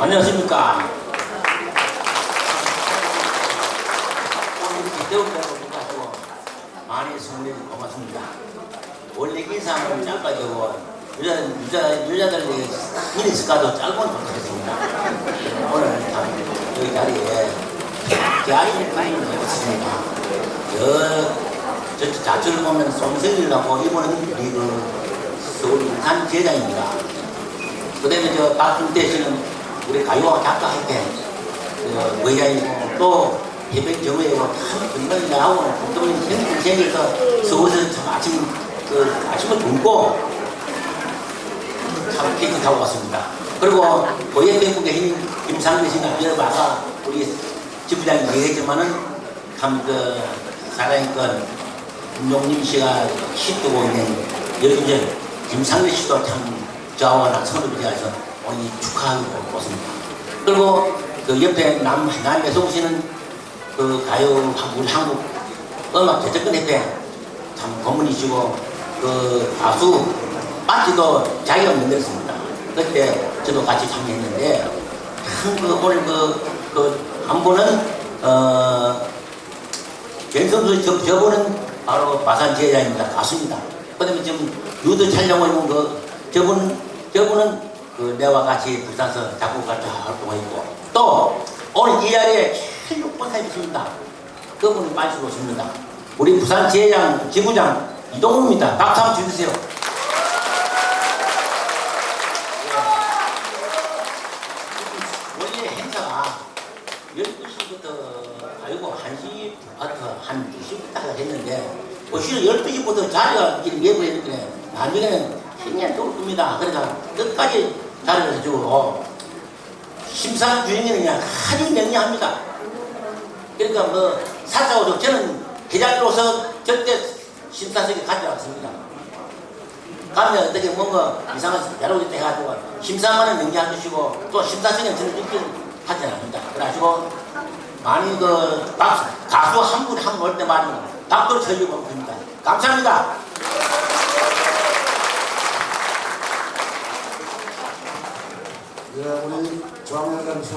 안녕하십니까. 배운다고 해가지고 많이 성원해 고맙습니다. 원래 인상은 짧아지고 여자, 여자, 여자들 미니스카도 짧은 좋겠습니다. 오늘 참 여기 자리에 계약을 많이 해봤습니다. 저, 저 자주를 보면 송성이라고 이번은 우리 그 서울 부산 제장입니다. 그 다음에 저 박준태 씨는 우리 가요와 작가협회 그 의장이고 또 해변 정회이고 참 정말 나하고는 공동인 생일 생일서 서울에서 참 아침 그 아침을 굶고 참 케이크 타고 왔습니다. 그리고 고예대국에 있는 김상배 씨가 아까 우리 지부장이 얘기했지만은 참그 사랑했던 김용림 씨가 시두고 있는 여기전 김상배 씨도 참 저와 낙선을 비해서 오늘 축하하고 왔습니다. 그리고 그 옆에 남, 남배송 씨는 그 가요 우리 한국 음악 대적권 협회 참 고문이시고 그 가수 빠지도 자기가 만들었습니다. 그때 저도 같이 참여했는데 참그 오늘 그, 그 한 분은 어 gen성수 저, 저분은 바로 마산 제자입니다. 가수입니다. 그 다음에 지금 유도 촬영을 그 저분 저분은 그 내와 같이 부산서 작곡가로 활동했고 또 오늘 이 자리에 제일 높은 사람이 있습니다. 그분이 빠지고 오십니다. 우리 부산 제장 지부장 이동훈입니다. 박수 한번 주세요. 예. 원래 행사가 12시부터 아니고 1시 부터 한 2시부터 했는데 오히려 12시부터 자리가 이렇게 예고했는데 나중에는 굉장히 좋을 겁니다. 그러니까 끝까지 자리를 해주고 심사 주행에는 그냥 아주 명료합니다. 그러니까 뭐 사적으로 저는 회장으로서 절대 심사석에 가지 않습니다. 가면 어떻게 뭔가 이상한 여러 가지 해가지고 심사만은 명기해 주시고 또 심사석에 저는 입긴 하지 않습니다. 그래가지고 많이 그 가수 한분한분올 때만 박수를 쳐주고 있습니다. 감사합니다. 예, 우리 조항현 수